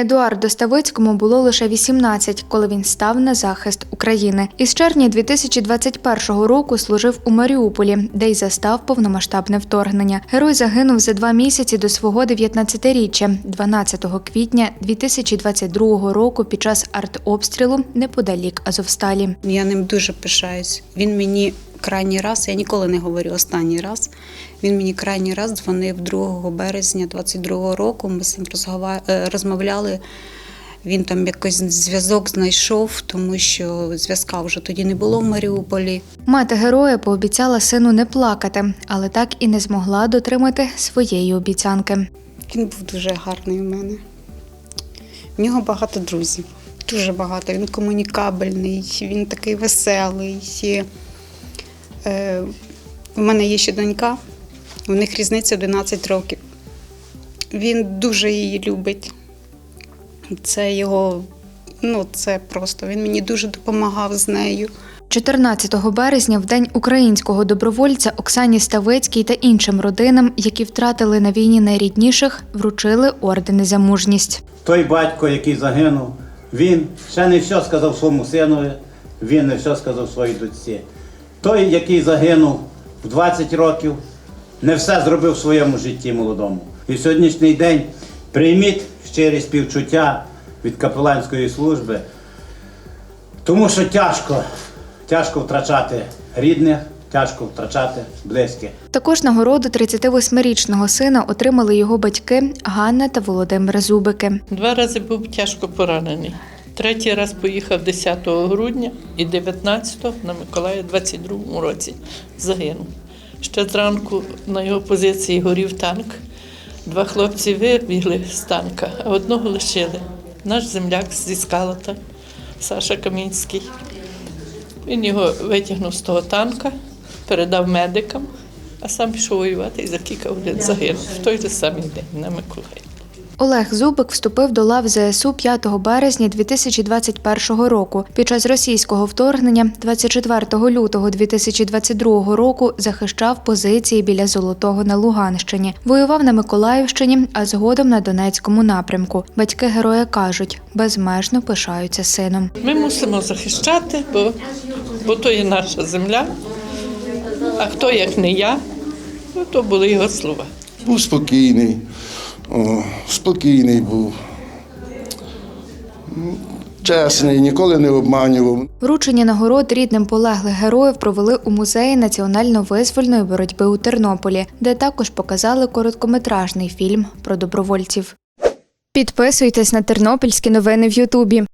Едуарду Ставицькому було лише 18, коли він став на захист України. Із червня 2021 року служив у Маріуполі, де й застав повномасштабне вторгнення. Герой загинув за два місяці до свого 19-річчя, 12 квітня 2022 року, під час артобстрілу неподалік Азовсталі. Я ним дуже пишаюсь. Він мені крайній раз, я ніколи не говорю останній раз. Він мені крайній раз дзвонив 2 березня 22-го року. Ми з ним е, розмовляли. Він там якийсь зв'язок знайшов, тому що зв'язка вже тоді не було в Маріуполі. Мати героя пообіцяла сину не плакати, але так і не змогла дотримати своєї обіцянки. Він був дуже гарний у мене. В нього багато друзів, дуже багато. Він комунікабельний, він такий веселий. Е, У мене є ще донька, у них різниця 11 років. Він дуже її любить. Це його, ну це просто. Він мені дуже допомагав з нею. 14 березня, в день українського добровольця Оксані Ставицькій та іншим родинам, які втратили на війні найрідніших, вручили ордени за мужність. Той батько, який загинув, він ще не все сказав своєму синові, він не все сказав своїй дочці. Той, який загинув в 20 років, не все зробив в своєму житті молодому. І в сьогоднішній день прийміть щирі співчуття від капеланської служби, тому що тяжко, тяжко втрачати рідних, тяжко втрачати близьких. Також нагороду 38-річного сина отримали його батьки Ганна та Володимир Зубики. Два рази був тяжко поранений. Третій раз поїхав 10 грудня і 19-го на Миколаїв 22-му році загинув. Ще зранку на його позиції горів танк. Два хлопці вибігли з танка, а одного лишили. Наш земляк зі скалата Саша Камінський. Він його витягнув з того танка, передав медикам, а сам пішов воювати і за кілька годин загинув в той же самий день на Миколаїв. Олег Зубик вступив до лав ЗСУ 5 березня 2021 року. Під час російського вторгнення 24 лютого 2022 року захищав позиції біля Золотого на Луганщині. Воював на Миколаївщині, а згодом на Донецькому напрямку. Батьки героя кажуть, безмежно пишаються сином. Ми мусимо захищати, бо, бо то є наша земля. А хто як не я, ну, то були його слова. Був спокійний, спокійний був. Чесний, ніколи не обманював. Вручення нагород рідним полеглих героїв провели у музеї національно-визвольної боротьби у Тернополі, де також показали короткометражний фільм про добровольців. Підписуйтесь на тернопільські новини в Ютубі.